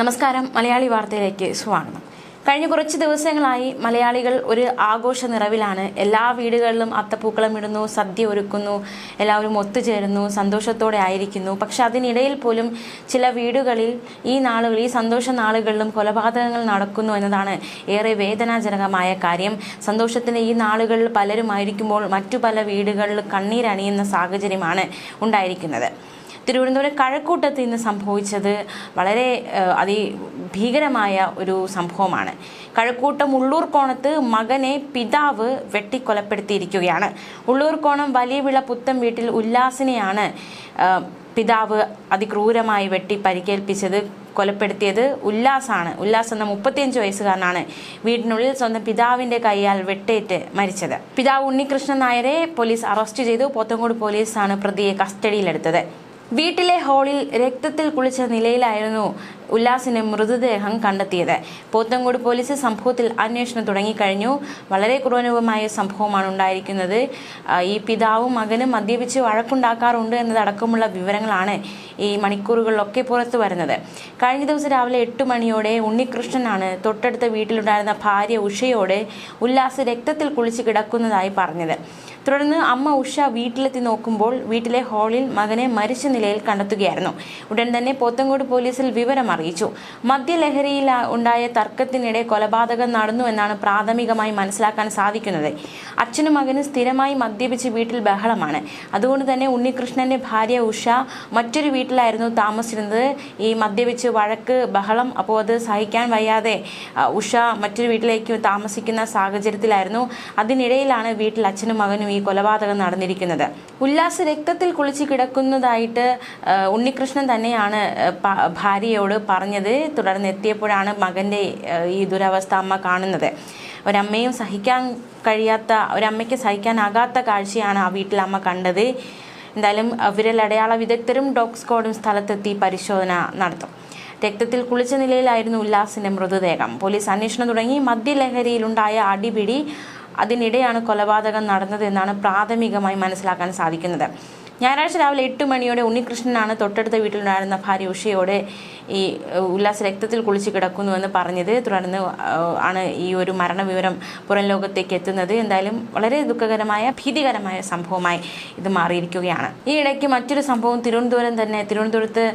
നമസ്കാരം. മലയാളി വാർത്തയിലേക്ക് സ്വാഗതം. കഴിഞ്ഞ കുറച്ച് ദിവസങ്ങളായി മലയാളികൾ ഒരു ആഘോഷ നിറവിലാണ്. എല്ലാ വീടുകളിലും അത്തപ്പൂക്കളം ഇടുന്നു സദ്യ ഒരുക്കുന്നു എല്ലാവരും ഒത്തുചേരുന്നു സന്തോഷത്തോടെ ആയിരിക്കുന്നു. പക്ഷെ അതിനിടയിൽ പോലും ചില വീടുകളിൽ ഈ നാളുകളിൽ ഈ സന്തോഷ നാളുകളിലും കൊലപാതകങ്ങൾ നടക്കുന്നു എന്നതാണ് ഏറെ വേദനാജനകമായ കാര്യം. സന്തോഷത്തിന്റെ ഈ നാളുകളിൽ പലരുമായിരിക്കുമ്പോൾ മറ്റു പല വീടുകളിൽ കണ്ണീരണിയുന്ന സാഹചര്യമാണ് ഉണ്ടായിരിക്കുന്നത്. തിരുവനന്തപുരം കഴക്കൂട്ടത്ത് ഇന്ന് സംഭവിച്ചത് വളരെ അതി ഭീകരമായ ഒരു സംഭവമാണ്. കഴക്കൂട്ടം ഉള്ളൂർക്കോണത്ത് മകനെ പിതാവ് വെട്ടിക്കൊലപ്പെടുത്തിയിരിക്കുകയാണ്. വലിയ വിള പുത്തം വീട്ടിൽ ഉല്ലാസിനെയാണ് പിതാവ് അതിക്രൂരമായി വെട്ടി പരിക്കേൽപ്പിച്ചത് കൊലപ്പെടുത്തിയത് ഉല്ലാസാണ്. ഉല്ലാസ് എന്ന മുപ്പത്തിയഞ്ച് വയസ്സുകാരനാണ് വീടിനുള്ളിൽ സ്വന്തം പിതാവിന്റെ കൈയാൽ വെട്ടേറ്റ് മരിച്ചത്. പിതാവ് ഉണ്ണികൃഷ്ണൻ നായരെ പോലീസ് അറസ്റ്റ് ചെയ്തു. പോത്തങ്കോട് പോലീസാണ് പ്രതിയെ കസ്റ്റഡിയിലെടുത്തത്. വീട്ടിലെ ഹാളിൽ രക്തത്തിൽ കുളിച്ച നിലയിലായിരുന്നു ഉല്ലാസിന്റെ മൃതദേഹം കണ്ടെത്തിയത്. പോത്തങ്കോട് പോലീസ് സംഭവത്തിൽ അന്വേഷണം തുടങ്ങിക്കഴിഞ്ഞു. വളരെ ക്രൂരൂപമായ സംഭവമാണ് ഉണ്ടായിരിക്കുന്നത്. ഈ പിതാവും മകനും മദ്യപിച്ച് വഴക്കുണ്ടാക്കാറുണ്ട് എന്നതടക്കമുള്ള വിവരങ്ങളാണ് ഈ മണിക്കൂറുകളിലൊക്കെ പുറത്തു വരുന്നത്. കഴിഞ്ഞ ദിവസം രാവിലെ എട്ട് മണിയോടെ ഉണ്ണികൃഷ്ണനാണ് തൊട്ടടുത്ത വീട്ടിലുണ്ടായിരുന്ന ഭാര്യ ഉഷയോട് ഉല്ലാസ് രക്തത്തിൽ കുളിച്ച് കിടക്കുന്നതായി പറഞ്ഞത്. തുടർന്ന് അമ്മ ഉഷ വീട്ടിലെത്തി നോക്കുമ്പോൾ വീട്ടിലെ ഹാളിൽ മകനെ മരിച്ച നിലയിൽ കണ്ടെത്തുകയായിരുന്നു. ഉടൻ തന്നെ പോത്തങ്കോട് പോലീസിൽ വിവരം അറിയിച്ചു. മദ്യലഹരിയിൽ ഉണ്ടായ തർക്കത്തിനിടെ കൊലപാതകം നടന്നു എന്നാണ് പ്രാഥമികമായി മനസ്സിലാക്കാൻ സാധിക്കുന്നത്. അച്ഛനും മകനും സ്ഥിരമായി മദ്യപിച്ച് വീട്ടിൽ ബഹളമാണ്. അതുകൊണ്ട് തന്നെ ഉണ്ണികൃഷ്ണന്റെ ഭാര്യ ഉഷ മറ്റൊരു വീട്ടിലായിരുന്നു താമസിച്ചിരുന്നത്. ഈ മദ്യപിച്ച് വഴക്ക് ബഹളം അപ്പോൾ അത് സഹിക്കാൻ വയ്യാതെ ഉഷ മറ്റൊരു വീട്ടിലേക്ക് താമസിക്കുന്ന സാഹചര്യത്തിലായിരുന്നു. അതിനിടയിലാണ് വീട്ടിൽ അച്ഛനും മകനും ഈ കൊലപാതകം നടന്നിരിക്കുന്നത്. ഉല്ലാസ് രക്തത്തിൽ കുളിച്ച് കിടക്കുന്നതായിട്ട് ഉണ്ണികൃഷ്ണൻ തന്നെയാണ് ഭാര്യയോട് പറഞ്ഞത്. തുടർന്ന് എത്തിയപ്പോഴാണ് മകന്റെ ഈ ദുരവസ്ഥ അമ്മ കാണുന്നത്. ഒരമ്മയും സഹിക്കാൻ കഴിയാത്ത ഒരമ്മയ്ക്ക് സഹിക്കാനാകാത്ത കാഴ്ചയാണ് ആ വീട്ടിൽ അമ്മ കണ്ടത്. എന്തായാലും വിരലടയാള വിദഗ്ധരും ഡോഗ് സ്ക്വാഡും സ്ഥലത്തെത്തി പരിശോധന നടത്തും. രക്തത്തിൽ കുളിച്ച നിലയിലായിരുന്നു ഉല്ലാസിന്റെ മൃതദേഹം. പോലീസ് അന്വേഷണം തുടങ്ങി. മദ്യലഹരിയിലുണ്ടായ അടിപിടി അതിനിടെയാണ് കൊലപാതകം നടന്നതെന്നാണ് പ്രാഥമികമായി മനസ്സിലാക്കാൻ സാധിക്കുന്നത്. ഞായറാഴ്ച രാവിലെ എട്ട് മണിയോടെ ഉണ്ണികൃഷ്ണനാണ് തൊട്ടടുത്ത വീട്ടിലുണ്ടായിരുന്ന ഭാര്യ ഉഷയോടെ ഈ ഉല്ലാസ രക്തത്തിൽ കുളിച്ച് കിടക്കുന്നുവെന്ന് പറഞ്ഞത്. തുടർന്ന് ആണ് ഈ ഒരു മരണവിവരം പുറം ലോകത്തേക്ക് എത്തുന്നത്. എന്തായാലും വളരെ ദുഃഖകരമായ ഭീതികരമായ സംഭവമായി ഇത് മാറിയിരിക്കുകയാണ്. ഈ ഇടയ്ക്ക് മറ്റൊരു സംഭവം തിരുവനന്തപുരം തന്നെ തിരുവനന്തപുരത്ത്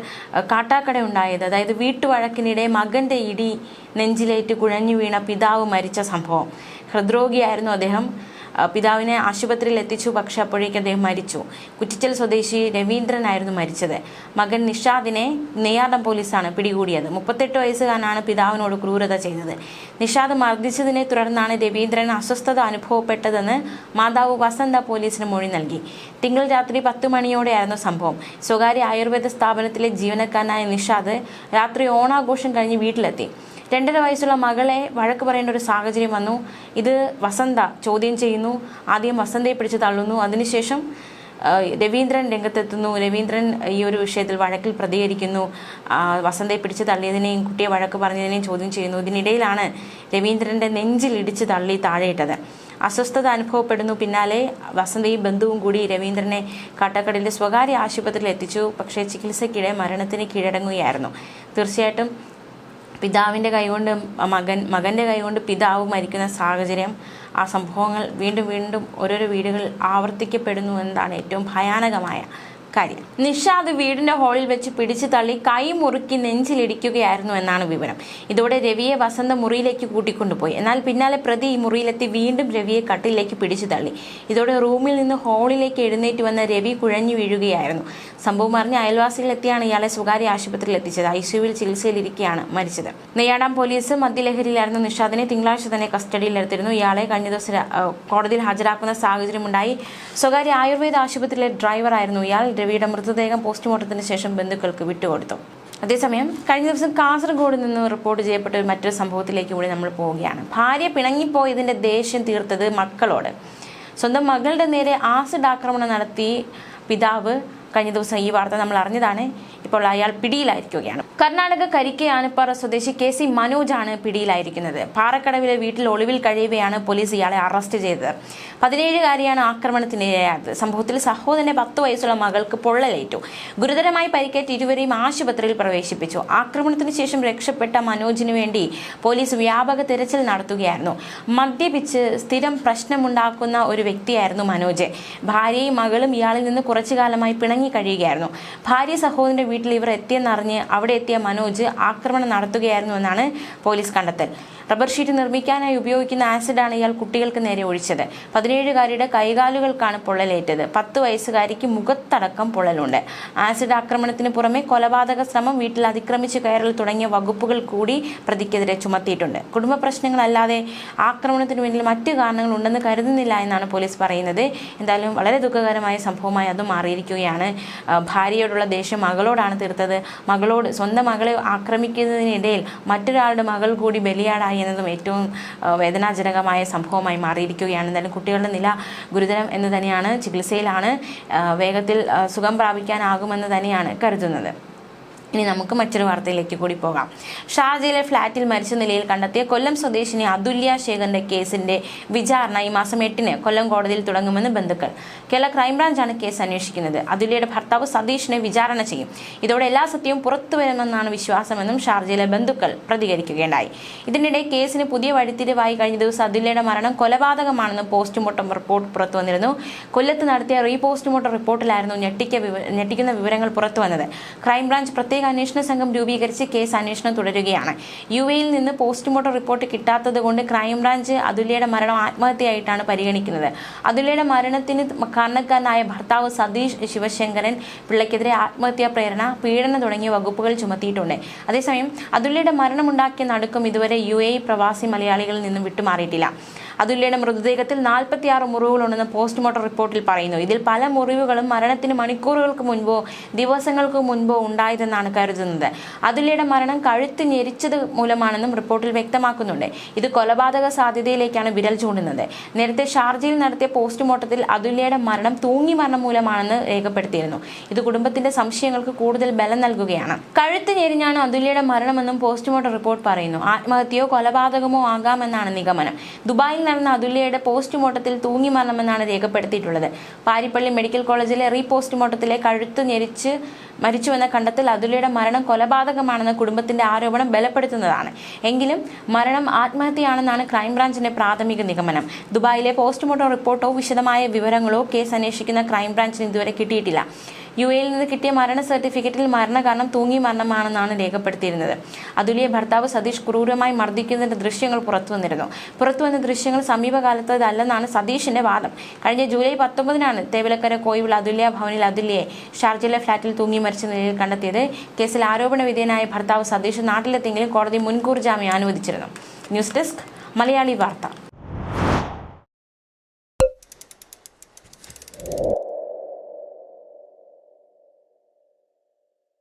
കാട്ടാക്കട ഉണ്ടായത്. അതായത് വീട്ടുവഴക്കിനിടെ മകന്റെ ഇടി നെഞ്ചിലേറ്റ് കുഴഞ്ഞു വീണ പിതാവ് മരിച്ച സംഭവം. ഹൃദ്രോഗിയായിരുന്നു അദ്ദേഹം. പിതാവിനെ ആശുപത്രിയിൽ എത്തിച്ചു. പക്ഷെ അപ്പോഴേക്ക് അദ്ദേഹം മരിച്ചു. കുറ്റിച്ചൽ സ്വദേശി രവീന്ദ്രനായിരുന്നു മരിച്ചത്. മകൻ നിഷാദിനെ നെയ്യാർഡം പോലീസാണ് പിടികൂടിയത്. മുപ്പത്തെട്ട് വയസ്സുകാരനാണ് പിതാവിനോട് ക്രൂരത ചെയ്തത്. നിഷാദ് മർദ്ദിച്ചതിനെ തുടർന്നാണ് രവീന്ദ്രൻ അസ്വസ്ഥത അനുഭവപ്പെട്ടതെന്ന് മാതാവ് വസന്ത പോലീസിന് മൊഴി നൽകി. തിങ്കൾ രാത്രി പത്ത് മണിയോടെയായിരുന്നു സംഭവം. സ്വകാര്യ ആയുർവേദ സ്ഥാപനത്തിലെ ജീവനക്കാരനായ നിഷാദ് രാത്രി ഓണാഘോഷം കഴിഞ്ഞ് വീട്ടിലെത്തി. രണ്ടര വയസ്സുള്ള മകളെ വഴക്ക് പറയേണ്ട ഒരു സാഹചര്യം വന്നു. ഇത് വസന്ത ചോദ്യം ചെയ്യുന്നു. ആദ്യം വസന്തയെ പിടിച്ച് തള്ളുന്നു. അതിനുശേഷം രവീന്ദ്രൻ രംഗത്തെത്തുന്നു. രവീന്ദ്രൻ ഈ ഒരു വിഷയത്തിൽ വഴക്കിൽ പ്രതികരിക്കുന്നു. വസന്തയെ പിടിച്ച് തള്ളിയതിനെയും കുട്ടിയെ വഴക്ക് പറഞ്ഞതിനെയും ചോദ്യം ചെയ്യുന്നു. ഇതിനിടയിലാണ് രവീന്ദ്രന്റെ നെഞ്ചിൽ ഇടിച്ച് തള്ളി താഴെയിട്ടത്. അസ്വസ്ഥത അനുഭവപ്പെടുന്നു. പിന്നാലെ വസന്തയും ബന്ധുവും കൂടി രവീന്ദ്രനെ കാട്ടാക്കടയിലെ സ്വകാര്യ ആശുപത്രിയിൽ എത്തിച്ചു. പക്ഷേ ചികിത്സയ്ക്കിടെ മരണത്തിന് കീഴടങ്ങുകയായിരുന്നു. തീർച്ചയായിട്ടും പിതാവിന്റെ കൈകൊണ്ട് മകൻ മകന്റെ കൈകൊണ്ട് പിതാവ് മരിക്കുന്ന സാഹചര്യം ആ സംഭവങ്ങൾ വീണ്ടും വീണ്ടും ഓരോരോ വീടുകളിൽ ആവർത്തിക്കപ്പെടുന്നു എന്നതാണ് ഏറ്റവും ഭയാനകമായ കാര്യം. നിഷാദ് വീടിന്റെ ഹാളിൽ വെച്ച് പിടിച്ചു തള്ളി കൈ മുറുക്കി നെഞ്ചിലിടിക്കുകയായിരുന്നു എന്നാണ് വിവരം. ഇതോടെ രവിയെ വസന്ത മുറിയിലേക്ക് കൂട്ടിക്കൊണ്ടുപോയി. എന്നാൽ പിന്നാലെ പ്രതി ഈ മുറിയിലെത്തി വീണ്ടും രവിയെ കട്ടിലേക്ക് പിടിച്ചു തള്ളി. ഇതോടെ റൂമിൽ നിന്ന് ഹാളിലേക്ക് എഴുന്നേറ്റ് വന്ന രവി കുഴഞ്ഞു വീഴുകയായിരുന്നു. സംഭവം അറിഞ്ഞ് അയൽവാസികളെത്തിയാണ് ഇയാളെ സ്വകാര്യ ആശുപത്രിയിൽ എത്തിച്ചത്. ഐസിയുവിൽ ചികിത്സയിലിരിക്കെയാണ് മരിച്ചത്. നെയ്യാടാം പോലീസ് മദ്യലഹരിയിലായിരുന്നു നിഷാദിനെ തിങ്കളാഴ്ച തന്നെ കസ്റ്റഡിയിലെടുത്തിരുന്നു ഇയാളെ കഴിഞ്ഞ ദിവസം കോടതിയിൽ ഹാജരാക്കുന്ന സാഹചര്യമുണ്ടായി. സ്വകാര്യ ആയുർവേദ ആശുപത്രിയിലെ ഡ്രൈവറായിരുന്നു ഇയാൾ. രവിയുടെ മൃതദേഹം പോസ്റ്റ്മോർട്ടത്തിന് ശേഷം ബന്ധുക്കൾക്ക് വിട്ടുകൊടുത്തു. അതേസമയം കഴിഞ്ഞ ദിവസം കാസർഗോഡ് നിന്ന് റിപ്പോർട്ട് ചെയ്യപ്പെട്ട മറ്റൊരു സംഭവത്തിലേക്ക് കൂടി നമ്മൾ പോവുകയാണ്. ഭാര്യ പിണങ്ങിപ്പോയതിന്റെ ദേഷ്യം തീർത്തത് മക്കളോട്. സ്വന്തം മകളുടെ നേരെ ആസിഡ് ആക്രമണം നടത്തി പിതാവ് കഴിഞ്ഞ ദിവസം ഈ വാർത്ത നമ്മൾ അറിഞ്ഞതാണ്. ഇപ്പോൾ അയാൾ പിടിയിലായിരിക്കുകയാണ്. കർണാടക കരിക്ക ആനപ്പാറ സ്വദേശി കെ സി മനോജാണ് പിടിയിലായിരിക്കുന്നത്. പാറക്കടവിലെ വീട്ടിൽ ഒളിവിൽ കഴിയുകയാണ് പോലീസ് ഇയാളെ അറസ്റ്റ് ചെയ്തത്. പതിനേഴുകാരിയാണ് ആക്രമണത്തിനിരയായത്. സംഭവത്തിൽ സഹോദരന്റെ പത്ത് വയസ്സുള്ള മകൾക്ക് പൊള്ളലേറ്റു. ഗുരുതരമായി പരിക്കേറ്റ് ഇരുവരെയും ആശുപത്രിയിൽ പ്രവേശിപ്പിച്ചു. ആക്രമണത്തിന് ശേഷം രക്ഷപ്പെട്ട മനോജിനു വേണ്ടി പോലീസ് വ്യാപക തിരച്ചിൽ നടത്തുകയായിരുന്നു. മദ്യപിച്ച് സ്ഥിരം പ്രശ്നമുണ്ടാക്കുന്ന ഒരു വ്യക്തിയായിരുന്നു മനോജ്. ഭാര്യയും മകളും ഇയാളിൽ നിന്ന് കുറച്ചു കാലമായി പിണങ്ങി കഴിയുകയായിരുന്നു. ഭാര്യ സഹോദരന്റെ വീട്ടിൽ ഇവർ എത്തിയെന്നറിഞ്ഞ് അവിടെ എത്തിയ മനോജ് ആക്രമണം നടത്തുകയായിരുന്നു എന്നാണ് പോലീസ് കണ്ടെത്തൽ. റബ്ബർ ഷീറ്റ് നിർമ്മിക്കാനായി ഉപയോഗിക്കുന്ന ആസിഡാണ് ഇയാൾ കുട്ടികൾക്ക് നേരെ ഒഴിച്ചത്. പതിനേഴുകാരിയുടെ കൈകാലുകൾക്കാണ് പൊള്ളലേറ്റത്. പത്ത് വയസ്സുകാരിക്ക് മുഖത്തടക്കം പൊള്ളലുണ്ട്. ആസിഡ് ആക്രമണത്തിന് പുറമെ കൊലപാതക ശ്രമം വീട്ടിൽ അതിക്രമിച്ച് കയറൽ തുടങ്ങിയ വകുപ്പുകൾ കൂടി പ്രതിക്കെതിരെ ചുമത്തിയിട്ടുണ്ട്. കുടുംബ പ്രശ്നങ്ങളല്ലാതെ ആക്രമണത്തിന് പിന്നിൽ മറ്റു കാരണങ്ങൾ ഉണ്ടെന്ന് കരുതുന്നില്ല എന്നാണ് പോലീസ് പറയുന്നത്. എന്തായാലും വളരെ ദുഃഖകരമായ സംഭവമായി അത് മാറിയിരിക്കുകയാണ്. ഭാര്യയോടുള്ള ദേഷ്യം മകളോടാണ് തീർത്തത്. മകളോട് സ്വന്തം മകളെ ആക്രമിക്കുന്നതിനിടയിൽ മറ്റൊരാളുടെ മകൾ കൂടി ബലിയാടായി എന്നതും ഏറ്റവും വേദനാജനകമായ സംഭവമായി മാറിയിരിക്കുകയാണ്. എന്തായാലും കുട്ടികളുടെ നില ഗുരുതരം എന്ന് തന്നെയാണ് ചികിത്സയിലാണ് വേഗത്തിൽ സുഖം പ്രാപിക്കാനാകുമെന്ന് തന്നെയാണ് കരുതുന്നത്. ഇനി നമുക്ക് മറ്റൊരു വാർത്തയിലേക്ക് കൂടി പോകാം. ഷാർജയിലെ ഫ്ളാറ്റിൽ മരിച്ച നിലയിൽ കണ്ടെത്തിയ കൊല്ലം സ്വദേശിനി അതുല്യ ശേഖറിന്റെ കേസിന്റെ വിചാരണ ഈ മാസം എട്ടിന് കൊല്ലം കോടതിയിൽ തുടങ്ങുമെന്ന് ബന്ധുക്കൾ. കേരള ക്രൈംബ്രാഞ്ചാണ് കേസ് അന്വേഷിക്കുന്നത്. അതുല്യയുടെ ഭർത്താവ് സതീഷിനെ വിചാരണ ചെയ്യും. ഇതോടെ എല്ലാ സത്യവും പുറത്തു വരുമെന്നാണ് വിശ്വാസമെന്നും ഷാർജയിലെ ബന്ധുക്കൾ പ്രതികരിക്കുകയുണ്ടായി. ഇതിനിടെ കേസിന് പുതിയ വഴിത്തിരിവായി കഴിഞ്ഞ ദിവസം അതുല്യയുടെ മരണം കൊലപാതകമാണെന്ന് പോസ്റ്റ്മോർട്ടം റിപ്പോർട്ട് പുറത്തു വന്നിരുന്നു. കൊല്ലത്ത് നടത്തിയ റീ പോസ്റ്റ്മോർട്ടം റിപ്പോർട്ടിലായിരുന്നു ഞെട്ടിക്ക ഞെട്ടിക്കുന്ന വിവരങ്ങൾ പുറത്തു വന്നത്. ക്രൈംബ്രാഞ്ച് പ്രത്യേക അന്വേഷണ സംഘം രൂപീകരിച്ച് കേസ് അന്വേഷണം തുടരുകയാണ്. യു എയിൽ നിന്ന് പോസ്റ്റ്മോർട്ടം റിപ്പോർട്ട് കിട്ടാത്തത് കൊണ്ട് ക്രൈംബ്രാഞ്ച് അതുല്യയുടെ മരണം ആത്മഹത്യയായിട്ടാണ് പരിഗണിക്കുന്നത്. അതുല്യയുടെ മരണത്തിന് കാരണക്കാരനായ ഭർത്താവ് സതീഷ് ശിവശങ്കരൻ പിള്ളയ്ക്കെതിരെ ആത്മഹത്യാ പ്രേരണ പീഡനം തുടങ്ങിയ വകുപ്പുകൾ ചുമത്തിയിട്ടുണ്ട്. അതേസമയം അതുല്യയുടെ മരണമുണ്ടാക്കിയ നടുക്കം ഇതുവരെ യു എ പ്രവാസി മലയാളികളിൽ നിന്നും വിട്ടുമാറിയിട്ടില്ല. അതുല്യയുടെ മൃതദേഹത്തിൽ നാൽപ്പത്തിയാറ് മുറിവുകളുണ്ടെന്ന് പോസ്റ്റ്മോർട്ടം റിപ്പോർട്ടിൽ പറയുന്നു. ഇതിൽ പല മുറിവുകളും മരണത്തിന് മണിക്കൂറുകൾക്ക് മുൻപോ ദിവസങ്ങൾക്ക് മുൻപോ ഉണ്ടായതെന്നാണ് കരുതുന്നത്. അതുല്യയുടെ മരണം കഴുത്ത് ഞെരിച്ചത് മൂലമാണെന്നും റിപ്പോർട്ടിൽ വ്യക്തമാക്കുന്നുണ്ട്. ഇത് കൊലപാതക സാധ്യതയിലേക്കാണ് വിരൽ ചൂണ്ടുന്നത്. നേരത്തെ ഷാർജയിൽ നടത്തിയ പോസ്റ്റ്മോർട്ടത്തിൽ അതുല്യയുടെ മരണം തൂങ്ങി മരണം മൂലമാണെന്ന് രേഖപ്പെടുത്തിയിരുന്നു. ഇത് കുടുംബത്തിന്റെ സംശയങ്ങൾക്ക് കൂടുതൽ ബലം നൽകുകയാണ്. കഴുത്ത് ഞെരിഞ്ഞാണ് അതുല്യയുടെ മരണമെന്നും പോസ്റ്റ്മോർട്ടം റിപ്പോർട്ട് പറയുന്നു. ആത്മഹത്യയോ കൊലപാതകമോ ആകാമെന്നാണ് നിഗമനം. ദുബായിൽ നടന്ന അതുല്യയുടെ പോസ്റ്റ്മോർട്ടത്തിൽ തൂങ്ങി മരണമെന്നാണ് രേഖപ്പെടുത്തിയിട്ടുള്ളത്. പാരിപ്പള്ളി മെഡിക്കൽ കോളേജിലെ റീ പോസ്റ്റ്മോർട്ടത്തിലെ കഴുത്ത് ഞെരിച്ച് മരിച്ചുവെന്ന കണ്ടെത്തൽ അതുല്യയുടെ മരണം കൊലപാതകമാണെന്ന കുടുംബത്തിന്റെ ആരോപണം ബലപ്പെടുത്തുന്നതാണ്. എങ്കിലും മരണം ആത്മഹത്യയാണെന്നാണ് ക്രൈംബ്രാഞ്ചിന്റെ പ്രാഥമിക നിഗമനം. ദുബായിലെ പോസ്റ്റ്മോർട്ടം റിപ്പോർട്ടോ വിശദമായ വിവരങ്ങളോ കേസ് അന്വേഷിക്കുന്ന ക്രൈംബ്രാഞ്ചിന് ഇതുവരെ കിട്ടിയിട്ടില്ല. യു എയിൽ നിന്ന് കിട്ടിയ മരണ സർട്ടിഫിക്കറ്റിൽ മരണകാരണം തൂങ്ങി മരണമാണെന്നാണ് രേഖപ്പെടുത്തിയിരുന്നത്. അതുലിയ ഭർത്താവ് സതീഷ് ക്രൂരമായി മർദ്ദിക്കുന്നതിന്റെ ദൃശ്യങ്ങൾ പുറത്തുവന്നിരുന്നു പുറത്തുവന്ന പുറത്തു വന്ന ദൃശ്യങ്ങൾ സമീപകാലത്തതല്ലെന്നാണ് സതീഷിന്റെ വാദം. കഴിഞ്ഞ ജൂലൈ പത്തൊമ്പതിനാണ് തേവലക്കര കോയിവിൽ അതുല്യ ഭവനിൽ അതുല്യയെ ഷാർജയിലെ ഫ്ളാറ്റിൽ തൂങ്ങി മരിച്ച നിലയിൽ കണ്ടെത്തിയത്. കേസിൽ ആരോപണ വിധേയനായ ഭർത്താവ് സതീഷ് നാട്ടിലെത്തിയെങ്കിലും കോടതി മുൻകൂർ ജാമ്യം അനുവദിച്ചിരുന്നു. ന്യൂസ് ഡെസ്ക് മലയാളി വാർത്ത.